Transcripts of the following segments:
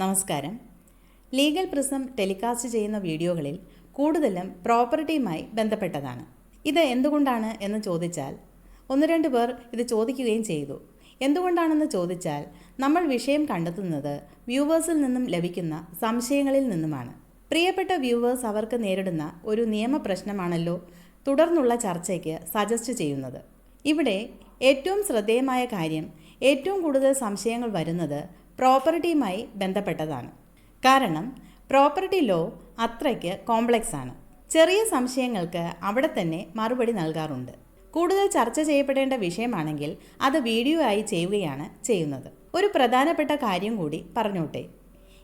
നമസ്കാരം. Legal prism telecast ചെയ്യുന്ന വീഡിയോകളിൽ കൂടുതലും പ്രോപ്പർട്ടിയുമായി ബന്ധപ്പെട്ടതാണ്. ഇത് എന്തുകൊണ്ടാണ് എന്ന് ചോദിച്ചാൽ ഒന്ന് രണ്ട് പേർ ഇത് ചോദിക്കുകയും ചെയ്തു. എന്തുകൊണ്ടാണെന്ന് ചോദിച്ചാൽ നമ്മൾ വിഷയം കണ്ടെത്തുന്നത് വ്യൂവേഴ്സിൽ നിന്നും ലഭിക്കുന്ന സംശയങ്ങളിൽ നിന്നുമാണ്. പ്രിയപ്പെട്ട വ്യൂവേഴ്സ് അവർക്ക് നേരിടുന്ന ഒരു നിയമപ്രശ്നമാണല്ലോ തുടർന്നുള്ള ചർച്ചയ്ക്ക് സജസ്റ്റ് ചെയ്യുന്നത്. ഇവിടെ ഏറ്റവും ശ്രദ്ധേയമായ കാര്യം ഏറ്റവും കൂടുതൽ സംശയങ്ങൾ വരുന്നത് പ്രോപ്പർട്ടിയുമായി ബന്ധപ്പെട്ടതാണ്. കാരണം പ്രോപ്പർട്ടി ലോ അത്രയ്ക്ക് കോംപ്ലക്സ് ആണ് ചെറിയ സംശയങ്ങൾക്ക് അവിടെ തന്നെ മറുപടി നൽകാറുണ്ട്. കൂടുതൽ ചർച്ച ചെയ്യപ്പെടേണ്ട വിഷയമാണെങ്കിൽ അത് വീഡിയോ ആയി ചെയ്യുകയാണ് ചെയ്യുന്നത്. ഒരു പ്രധാനപ്പെട്ട കാര്യം കൂടി പറഞ്ഞോട്ടെ.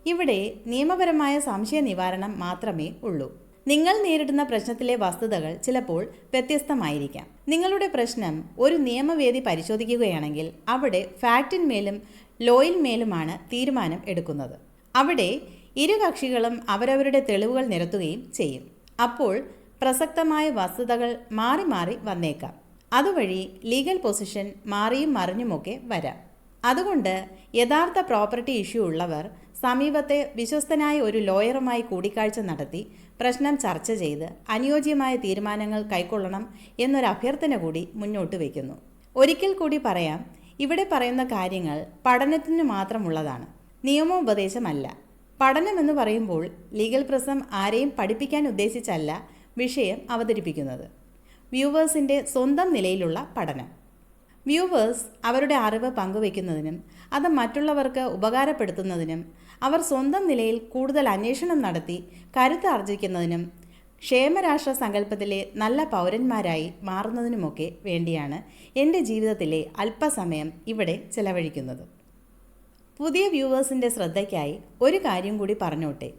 ഇവിടെ നിയമപരമായ സംശയ നിവാരണം മാത്രമേ ഉള്ളൂ. നിങ്ങൾ നേരിടുന്ന പ്രശ്നത്തിലെ വസ്തുതകൾ ചിലപ്പോൾ വ്യത്യസ്തമായിരിക്കാം. നിങ്ങളുടെ പ്രശ്നം ഒരു നിയമവേദി പരിശോധിക്കുകയാണെങ്കിൽ അവിടെ ഫാക്റ്റിന്മേലും ലോയിന്മേലുമാണ് തീരുമാനം എടുക്കുന്നത്. അവിടെ ഇരു കക്ഷികളും അവരവരുടെ തെളിവുകൾ നിരത്തുകയും ചെയ്യും. അപ്പോൾ പ്രസക്തമായ വസ്തുതകൾ മാറി മാറി വന്നേക്കാം. അതുവഴി ലീഗൽ പൊസിഷൻ മാറിയും മറിഞ്ഞുമൊക്കെ വരാം. അതുകൊണ്ട് യഥാർത്ഥ പ്രോപ്പർട്ടി ഇഷ്യൂ ഉള്ളവർ സമീപത്തെ വിശ്വസ്തനായ ഒരു ലോയറുമായി കൂടിക്കാഴ്ച നടത്തി പ്രശ്നം ചർച്ച ചെയ്ത് അനുയോജ്യമായ തീരുമാനങ്ങൾ കൈക്കൊള്ളണം എന്നൊരു അഭ്യർത്ഥന കൂടി മുന്നോട്ട് വയ്ക്കുന്നു. ഒരിക്കൽ കൂടി പറയാം ഇവിടെ പറയുന്ന കാര്യങ്ങൾ പഠനത്തിന് മാത്രമുള്ളതാണ്. നിയമോപദേശമല്ല. പഠനമെന്ന് പറയുമ്പോൾ ലീഗൽ പ്രസം ആരെയും പഠിപ്പിക്കാൻ ഉദ്ദേശിച്ചല്ല വിഷയം അവതരിപ്പിക്കുന്നത്. വ്യൂവേഴ്സിന്റെ സ്വന്തം നിലയിലുള്ള പഠനം. വ്യൂവേഴ്സ് അവരുടെ അറിവ് പങ്കുവയ്ക്കുന്നതിനും അത് മറ്റുള്ളവർക്ക് ഉപകാരപ്പെടുത്തുന്നതിനും അവർ സ്വന്തം നിലയിൽ കൂടുതൽ അന്വേഷണം നടത്തി കരുത്ത് ആർജിക്കുന്നതിനും ക്ഷേമരാഷ്ട്ര സങ്കല്പത്തിലെ നല്ല പൗരന്മാരായി മാറുന്നതിനുമൊക്കെ വേണ്ടിയാണ് എന്റെ ജീവിതത്തിലെ അല്പസമയം ഇവിടെ ചെലവഴിക്കുന്നത്. പുതിയ വ്യൂവേഴ്സിന്റെ ശ്രദ്ധയ്ക്കായി ഒരു കാര്യം കൂടി പറഞ്ഞോട്ടെ.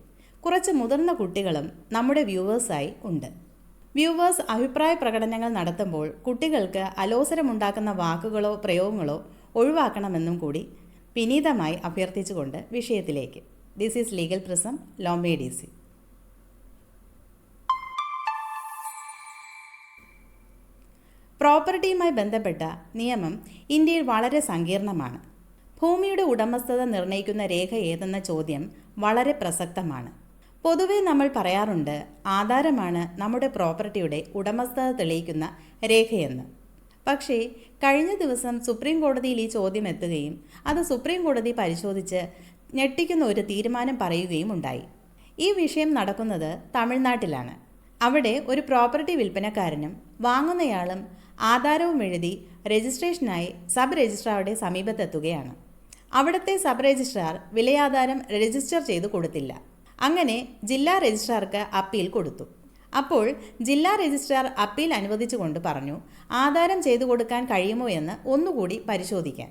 കുറച്ച് മുതിർന്ന കുട്ടികളും നമ്മുടെ വ്യൂവേഴ്സായി ഉണ്ട്. വ്യൂവേഴ്സ് അഭിപ്രായ പ്രകടനങ്ങൾ നടത്തുമ്പോൾ കുട്ടികൾക്ക് അലോസരമുണ്ടാക്കുന്ന വാക്കുകളോ പ്രയോഗങ്ങളോ ഒഴിവാക്കണമെന്നും കൂടി വിനീതമായി അഭ്യർത്ഥിച്ചുകൊണ്ട് വിഷയത്തിലേക്ക്. ദിസ് ഈസ് ലീഗൽ പ്രിസം ലോംബേ ഡി സി പ്രോപ്പർട്ടിയുമായി ബന്ധപ്പെട്ട നിയമം ഇന്ത്യയിൽ വളരെ സങ്കീർണമാണ്. ഭൂമിയുടെ ഉടമസ്ഥത നിർണയിക്കുന്ന രേഖ ഏതെന്ന ചോദ്യം വളരെ പ്രസക്തമാണ്. പൊതുവെ നമ്മൾ പറയാറുണ്ട് ആധാരമാണ് നമ്മുടെ പ്രോപ്പർട്ടിയുടെ ഉടമസ്ഥത തെളിയിക്കുന്ന രേഖയെന്ന്. പക്ഷേ കഴിഞ്ഞ ദിവസം സുപ്രീം കോടതിയിൽ ഈ ചോദ്യം എത്തുകയും അത് സുപ്രീം കോടതി പരിശോധിച്ച് ഞെട്ടിക്കുന്ന ഒരു തീരുമാനം പറയുകയും ഉണ്ടായി. ഈ വിഷയം നടക്കുന്നത് തമിഴ്നാട്ടിലാണ്. അവിടെ ഒരു പ്രോപ്പർട്ടി വിൽപ്പനക്കാരനും വാങ്ങുന്നയാളും ആധാരവും എഴുതി രജിസ്ട്രേഷനായി സബ് രജിസ്ട്രാറുടെ സമീപത്തെത്തുകയാണ്. അവിടുത്തെ സബ് രജിസ്ട്രാർ വിലയാധാരം രജിസ്റ്റർ ചെയ്തു കൊടുത്തില്ല. അങ്ങനെ ജില്ലാ രജിസ്ട്രാർക്ക് അപ്പീൽ കൊടുത്തു. അപ്പോൾ ജില്ലാ രജിസ്ട്രാർ അപ്പീൽ അനുവദിച്ചുകൊണ്ട് പറഞ്ഞു ആധാരം ചെയ്തു കൊടുക്കാൻ കഴിയുമോ എന്ന് ഒന്നുകൂടി പരിശോധിക്കാൻ.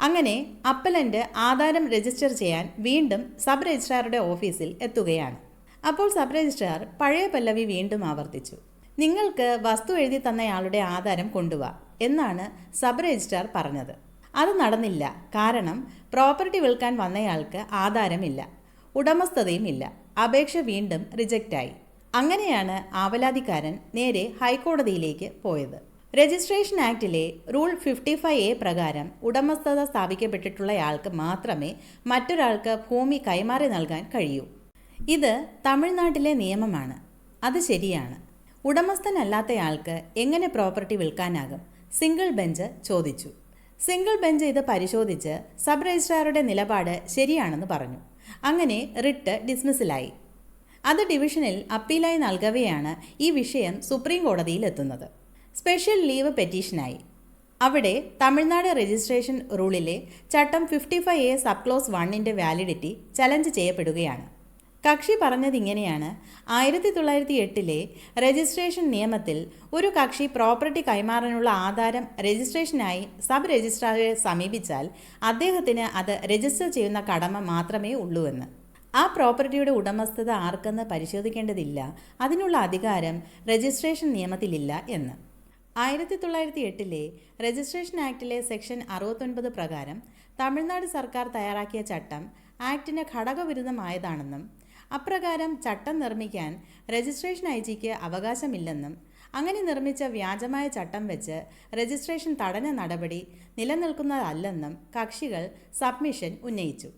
അങ്ങനെ അപ്പലന്റ് ആധാരം രജിസ്റ്റർ ചെയ്യാൻ വീണ്ടും സബ് രജിസ്ട്രാറുടെ ഓഫീസിൽ എത്തുകയാണ്. അപ്പോൾ സബ് രജിസ്ട്രാർ പഴയ പല്ലവി വീണ്ടും ആവർത്തിച്ചു. നിങ്ങൾക്ക് വസ്തു എഴുതി തന്നയാളുടെ ആധാരം കൊണ്ടുവാ എന്നാണ് സബ് രജിസ്ട്രാർ പറഞ്ഞത്. അത് നടന്നില്ല. കാരണം പ്രോപ്പർട്ടി വിൽക്കാൻ വന്നയാൾക്ക് ആധാരമില്ല ഉടമസ്ഥതയും ഇല്ല. അപേക്ഷ വീണ്ടും റിജക്റ്റായി. അങ്ങനെയാണ് ആവലാതിക്കാരൻ നേരെ ഹൈക്കോടതിയിലേക്ക് പോയത്. രജിസ്ട്രേഷൻ ആക്ടിലെ റൂൾ ഫിഫ്റ്റി ഫൈവ് എ പ്രകാരം ഉടമസ്ഥത സ്ഥാപിക്കപ്പെട്ടിട്ടുള്ളയാൾക്ക് മാത്രമേ മറ്റൊരാൾക്ക് ഭൂമി കൈമാറി നൽകാൻ കഴിയൂ. ഇത് തമിഴ്നാട്ടിലെ നിയമമാണ്. അത് ശരിയാണ്. ഉടമസ്ഥനല്ലാത്തയാൾക്ക് എങ്ങനെ പ്രോപ്പർട്ടി വിൽക്കാനാകും? സിംഗിൾ ബെഞ്ച് ചോദിച്ചു. സിംഗിൾ ബെഞ്ച് ഇത് പരിശോധിച്ച് സബ് രജിസ്ട്രാറുടെ നിലപാട് ശരിയാണെന്ന് പറഞ്ഞു. അങ്ങനെ റിട്ട് ഡിസ്മിസിലായി അത് ഡിവിഷനിൽ അപ്പീലായി നൽകവെയാണ് ഈ വിഷയം സുപ്രീം കോടതിയിൽ എത്തുന്നത്. സ്പെഷ്യൽ ലീവ് പെറ്റീഷനായി അവിടെ തമിഴ്നാട് രജിസ്ട്രേഷൻ റൂളിലെ ചട്ടം fifty five A sub clause വണ്ണിന്റെ വാലിഡിറ്റി ചലഞ്ച് ചെയ്യപ്പെടുകയാണ്. കക്ഷി പറഞ്ഞതിങ്ങനെയാണ് ആയിരത്തി തൊള്ളായിരത്തി എട്ടിലെ രജിസ്ട്രേഷൻ നിയമത്തിൽ ഒരു കക്ഷി പ്രോപ്പർട്ടി കൈമാറാനുള്ള ആധാരം രജിസ്ട്രേഷനായി സബ് രജിസ്ട്രാറെ സമീപിച്ചാൽ അദ്ദേഹത്തിന് അത് രജിസ്റ്റർ ചെയ്യുന്ന കടമ മാത്രമേ ഉള്ളൂവെന്ന്. ആ പ്രോപ്പർട്ടിയുടെ ഉടമസ്ഥത ആർക്കെന്ന് പരിശോധിക്കേണ്ടതില്ല. അതിനുള്ള അധികാരം രജിസ്ട്രേഷൻ നിയമത്തിലില്ല എന്ന്. ആയിരത്തി തൊള്ളായിരത്തി എട്ടിലെ രജിസ്ട്രേഷൻ ആക്ടിലെ സെക്ഷൻ അറുപത്തൊൻപത് പ്രകാരം തമിഴ്നാട് സർക്കാർ തയ്യാറാക്കിയ ചട്ടം ആക്ടിന് ഘടകവിരുദ്ധമായതാണെന്നും അപ്രകാരം ചട്ടം നിർമ്മിക്കാൻ രജിസ്ട്രേഷൻ ഐ ജിക്ക് അവകാശമില്ലെന്നും അങ്ങനെ നിർമ്മിച്ച വ്യാജമായ ചട്ടം വെച്ച് രജിസ്ട്രേഷൻ തടഞ്ഞ നടപടി നിലനിൽക്കുന്നതല്ലെന്നും കക്ഷികൾ സബ്മിഷൻ ഉന്നയിച്ചു.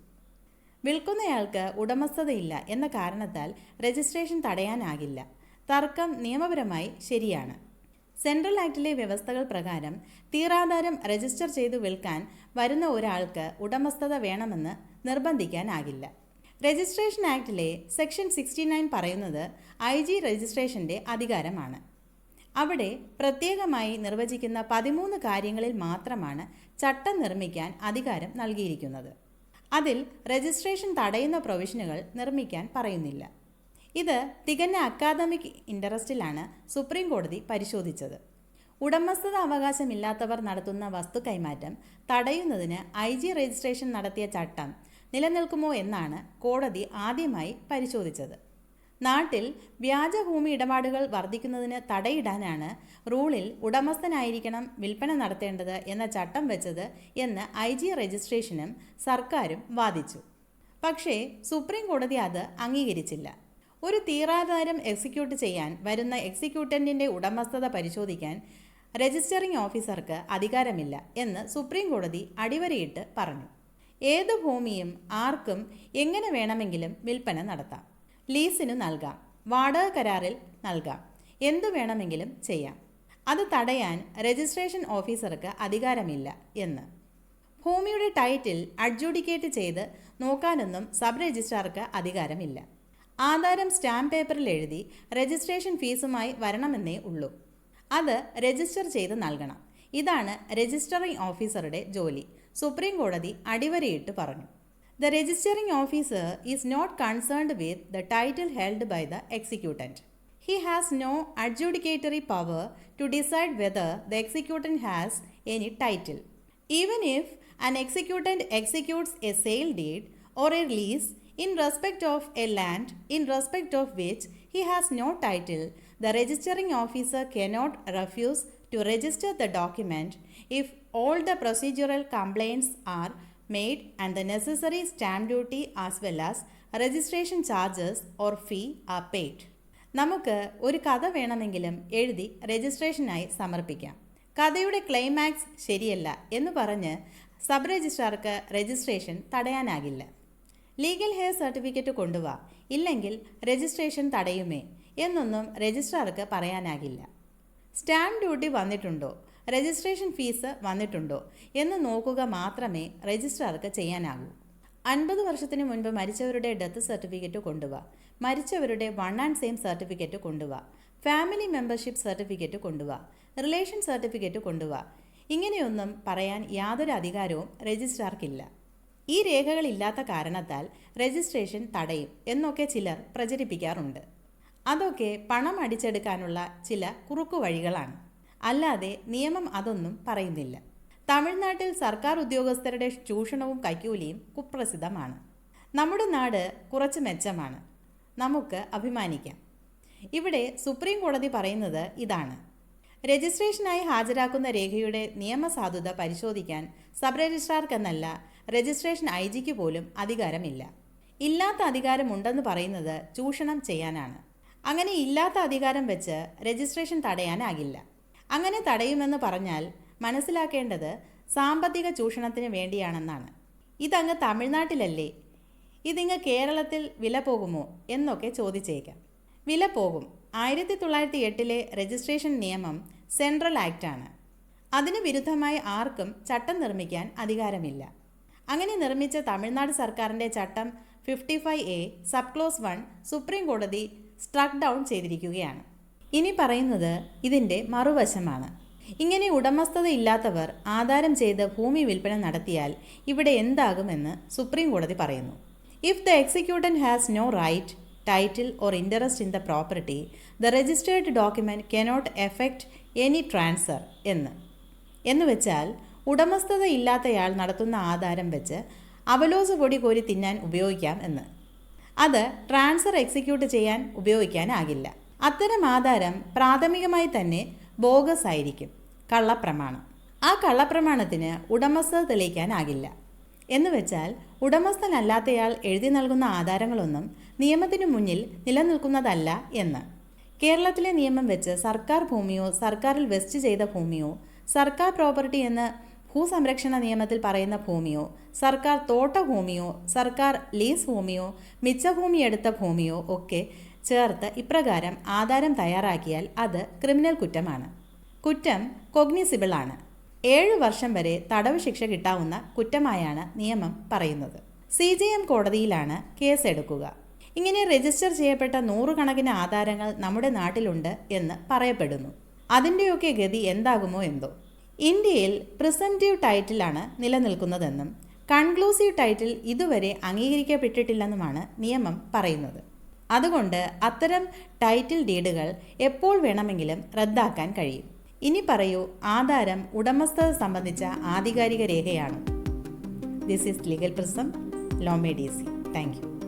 വിൽക്കുന്നയാൾക്ക് ഉടമസ്ഥതയില്ല എന്ന കാരണത്താൽ രജിസ്ട്രേഷൻ തടയാനാകില്ല. തർക്കം നിയമപരമായി ശരിയാണ്. സെൻട്രൽ ആക്ടിലെ വ്യവസ്ഥകൾ പ്രകാരം തീറാധാരം രജിസ്റ്റർ ചെയ്തു വിൽക്കാൻ വരുന്ന ഒരാൾക്ക് ഉടമസ്ഥത വേണമെന്ന് നിർബന്ധിക്കാനാകില്ല. രജിസ്ട്രേഷൻ ആക്ടിലെ സെക്ഷൻ സിക്സ്റ്റി നയൻ പറയുന്നത് ഐ ജി രജിസ്ട്രേഷന്റെ അധികാരമാണ്. അവിടെ പ്രത്യേകമായി നിർവചിക്കുന്ന പതിമൂന്ന് കാര്യങ്ങളിൽ മാത്രമാണ് ചട്ടം നിർമ്മിക്കാൻ അധികാരം നൽകിയിരിക്കുന്നത്. അതിൽ രജിസ്ട്രേഷൻ തടയുന്ന പ്രൊവിഷനുകൾ നിർമ്മിക്കാൻ പറയുന്നില്ല. ഇത് തികഞ്ഞ അക്കാദമിക് ഇൻട്രസ്റ്റിലാണ് സുപ്രീം കോടതി പരിശോധിച്ചത്. ഉടമസ്ഥത അവകാശമില്ലാത്തവർ നടത്തുന്ന വസ്തു കൈമാറ്റം തടയുന്നതിന് ഐ ജി രജിസ്ട്രേഷൻ നടത്തിയ ചട്ടം നിലനിൽക്കുമോ എന്നാണ് കോടതി ആദ്യമായി പരിശോധിച്ചത്. നാട്ടിൽ വ്യാജഭൂമി ഇടപാടുകൾ വർദ്ധിക്കുന്നതിന് തടയിടാനാണ് റൂളിൽ ഉടമസ്ഥനായിരിക്കണം വിൽപ്പന നടത്തേണ്ടത് എന്ന ചട്ടം വെച്ചത് എന്ന് ഐ ജി രജിസ്ട്രേഷനും സർക്കാരും വാദിച്ചു. പക്ഷേ സുപ്രീം കോടതി അത് അംഗീകരിച്ചില്ല. ഒരു തീറാധാരം എക്സിക്യൂട്ട് ചെയ്യാൻ വരുന്ന എക്സിക്യൂട്ടന്റിന്റെ ഉടമസ്ഥത പരിശോധിക്കാൻ രജിസ്റ്ററിംഗ് ഓഫീസർക്ക് അധികാരമില്ല എന്ന് സുപ്രീം കോടതി അടിവരയിട്ട് പറഞ്ഞു. ഏത് ഭൂമിയും ആർക്കും എങ്ങനെ വേണമെങ്കിലും വിൽപ്പന നടത്താം. ലീസിനു നൽകാം. വാടക കരാറിൽ നൽകാം. എന്തു വേണമെങ്കിലും ചെയ്യാം. അത് തടയാൻ രജിസ്ട്രേഷൻ ഓഫീസർക്ക് അധികാരമില്ല എന്ന്. ഭൂമിയുടെ ടൈറ്റിൽ അഡ്ജുഡിക്കേറ്റ് ചെയ്ത് നോക്കാനൊന്നും സബ് രജിസ്ട്രാർക്ക് അധികാരമില്ല. ആധാരം സ്റ്റാമ്പ് പേപ്പറിൽ എഴുതി രജിസ്ട്രേഷൻ ഫീസുമായി വരണമെന്നേ ഉള്ളൂ. അത് രജിസ്റ്റർ ചെയ്ത് നൽകണം. ഇതാണ് രജിസ്റ്ററിംഗ് ഓഫീസറുടെ ജോലി. സുപ്രീം കോടതി അടിവരയിട്ട് പറഞ്ഞു the registering officer is not concerned with the title held by the executant He has no adjudicatory power to decide whether the executant has any title. Even if an executant executes a sale deed or a lease in respect of a land in respect of which he has no title, the registering officer cannot refuse to register the document if all the procedural complaints are made and the necessary stamp duty as well as registration charges or fee are paid. നമുക്ക് ഒരു കഥ വേണമെങ്കിലും എഴുതി രജിസ്ട്രേഷനായി സമർപ്പിക്കാം. കഥയുടെ climax ശരിയല്ല എന്ന് പറഞ്ഞ് സബ് രജിസ്ട്രാർക്ക് രജിസ്ട്രേഷൻ തടയാനാകില്ല. ലീഗൽ ഹെയർ സർട്ടിഫിക്കറ്റ് കൊണ്ടുവാ. ഇല്ലെങ്കിൽ രജിസ്ട്രേഷൻ തടയുമേ എന്നൊന്നും രജിസ്ട്രാർക്ക് പറയാനാകില്ല. സ്റ്റാമ്പ് ഡ്യൂട്ടി വന്നിട്ടുണ്ടോ? രജിസ്ട്രേഷൻ ഫീസ് വന്നിട്ടുണ്ടോ എന്ന് നോക്കുക മാത്രമേ രജിസ്ട്രാർക്ക് ചെയ്യാനാകൂ. അൻപത് വർഷത്തിന് മുൻപ് മരിച്ചവരുടെ ഡെത്ത് സർട്ടിഫിക്കറ്റ് കൊണ്ടുവാ. മരിച്ചവരുടെ വൺ ആൻഡ് സെയിം സർട്ടിഫിക്കറ്റ് കൊണ്ടുവാ. ഫാമിലി മെമ്പർഷിപ്പ് സർട്ടിഫിക്കറ്റ് കൊണ്ടുവാ. റിലേഷൻ സർട്ടിഫിക്കറ്റ് കൊണ്ടുവാ. ഇങ്ങനെയൊന്നും പറയാൻ യാതൊരു അധികാരവും രജിസ്ട്രാർക്കില്ല. ഈ രേഖകളില്ലാത്ത കാരണത്താൽ രജിസ്ട്രേഷൻ തടയും എന്നൊക്കെ ചിലർ പ്രചരിപ്പിക്കാറുണ്ട്. അതൊക്കെ പണം അടിച്ചെടുക്കാനുള്ള ചില കുറുക്കുവഴികളാണ് അല്ലാതെ നിയമം അതൊന്നും പറയുന്നില്ല. തമിഴ്നാട്ടിൽ സർക്കാർ ഉദ്യോഗസ്ഥരുടെ ചൂഷണവും കൈക്കൂലിയും കുപ്രസിദ്ധമാണ്. നമ്മുടെ നാട് കുറച്ച് മെച്ചമാണ്. നമുക്ക് അഭിമാനിക്കാം. ഇവിടെ സുപ്രീം കോടതി പറയുന്നത് ഇതാണ്. രജിസ്ട്രേഷനായി ഹാജരാക്കുന്ന രേഖയുടെ നിയമസാധുത പരിശോധിക്കാൻ സബ് രജിസ്ട്രാർക്കെന്നല്ല രജിസ്ട്രേഷൻ ഐ ജിക്ക് പോലും അധികാരമില്ല. ഇല്ലാത്ത അധികാരമുണ്ടെന്ന് പറയുന്നത് ചൂഷണം ചെയ്യാനാണ്. അങ്ങനെ ഇല്ലാത്ത അധികാരം വെച്ച് രജിസ്ട്രേഷൻ തടയാനാകില്ല. അങ്ങനെ തടയുമെന്ന് പറഞ്ഞാൽ മനസ്സിലാക്കേണ്ടത് സാമ്പത്തിക ചൂഷണത്തിന് വേണ്ടിയാണെന്നാണ്. ഇതങ്ങ് തമിഴ്നാട്ടിലല്ലേ? ഇതിങ്ങ് കേരളത്തിൽ വില പോകുമോ എന്നൊക്കെ ചോദിച്ചേക്കാം. വില പോകും. ആയിരത്തി തൊള്ളായിരത്തി എട്ടിലെ രജിസ്ട്രേഷൻ നിയമം സെൻട്രൽ ആക്റ്റാണ്. അതിന് വിരുദ്ധമായി ആർക്കും ചട്ടം നിർമ്മിക്കാൻ അധികാരമില്ല. അങ്ങനെ നിർമ്മിച്ച തമിഴ്നാട് സർക്കാരിന്റെ ചട്ടം fifty five A sub clause one supreme കോടതി സ്ട്രക്ക് ഡൗൺ ചെയ്തിരിക്കുകയാണ്. ഇനി പറയുന്നത് ഇതിന്റെ മറുവശമാണ്. ഇങ്ങനെ ഉടമസ്ഥത ഇല്ലാത്തവർ ആധാരം ചെയ്ത് ഭൂമി വിൽപ്പന നടത്തിയാൽ ഇവിടെ എന്താകുമെന്ന് സുപ്രീം കോടതി പറയുന്നു. If the executant has no right title or interest in the property the registered document cannot effect any transfer എന്ന്. എന്ന് വെച്ചാൽ ഉടമസ്ഥത ഇല്ലാത്തയാൾ നടത്തുന്ന ആധാരം വെച്ച് അവലോസ് പൊടി കോരി തിന്നാൻ ഉപയോഗിക്കാം എന്ന്. അത് ട്രാൻസ്ഫർ എക്സിക്യൂട്ട് ചെയ്യാൻ ഉപയോഗിക്കാനാകില്ല അത്തരം ആധാരം പ്രാഥമികമായി തന്നെ ബോഗസ് ആയിരിക്കും കള്ളപ്രമാണം. ആ കള്ളപ്രമാണത്തിന് ഉടമസ്ഥത തെളിയിക്കാനാകില്ല. എന്ന് വെച്ചാൽ ഉടമസ്ഥനല്ലാത്തയാൾ എഴുതി നൽകുന്ന ആധാരങ്ങളൊന്നും നിയമത്തിനു മുന്നിൽ നിലനിൽക്കുന്നതല്ല എന്ന്. കേരളത്തിലെ നിയമം വെച്ച് സർക്കാർ ഭൂമിയോ സർക്കാരിൽ വെസ്റ്റ് ചെയ്ത ഭൂമിയോ സർക്കാർ പ്രോപ്പർട്ടി എന്ന് ഭൂസംരക്ഷണ നിയമത്തിൽ പറയുന്ന ഭൂമിയോ സർക്കാർ തോട്ട ഭൂമിയോ സർക്കാർ ലീസ് ഭൂമിയോ മിച്ചഭൂമി എടുത്ത ഭൂമിയോ ഒക്കെ ചേർത്ത് ഇപ്രകാരം ആധാരം തയ്യാറാക്കിയാൽ അത് ക്രിമിനൽ കുറ്റമാണ്. കുറ്റം കൊഗ്നിസിബിൾ ആണ്. ഏഴ് വർഷം വരെ തടവ് ശിക്ഷ കിട്ടാവുന്ന കുറ്റമായാണ് നിയമം പറയുന്നത്. സി ജി എം കോടതിയിലാണ് കേസ് എടുക്കുക ഇങ്ങനെ രജിസ്റ്റർ ചെയ്യപ്പെട്ട നൂറുകണക്കിന് ആധാരങ്ങൾ നമ്മുടെ നാട്ടിലുണ്ട് എന്ന് പറയപ്പെടുന്നു. അതിന്റെയൊക്കെ ഗതി എന്താകുമോ എന്തോ. ഇന്ത്യയിൽ പ്രിസംറ്റീവ് ടൈറ്റിലാണ് നിലനിൽക്കുന്നതെന്നും കൺക്ലൂസീവ് ടൈറ്റിൽ ഇതുവരെ അംഗീകരിക്കപ്പെട്ടിട്ടില്ലെന്നുമാണ് നിയമം പറയുന്നത്. അതുകൊണ്ട് അത്തരം ടൈറ്റിൽ ഡീഡുകൾ എപ്പോൾ വേണമെങ്കിലും റദ്ദാക്കാൻ കഴിയും. ഇനി പറയൂ ആധാരം ഉടമസ്ഥത സംബന്ധിച്ച ആധികാരിക രേഖയാണ്. ദിസ് ഈസ് ലീഗൽ പ്രിസം ലോമേ ഡി സി താങ്ക് യു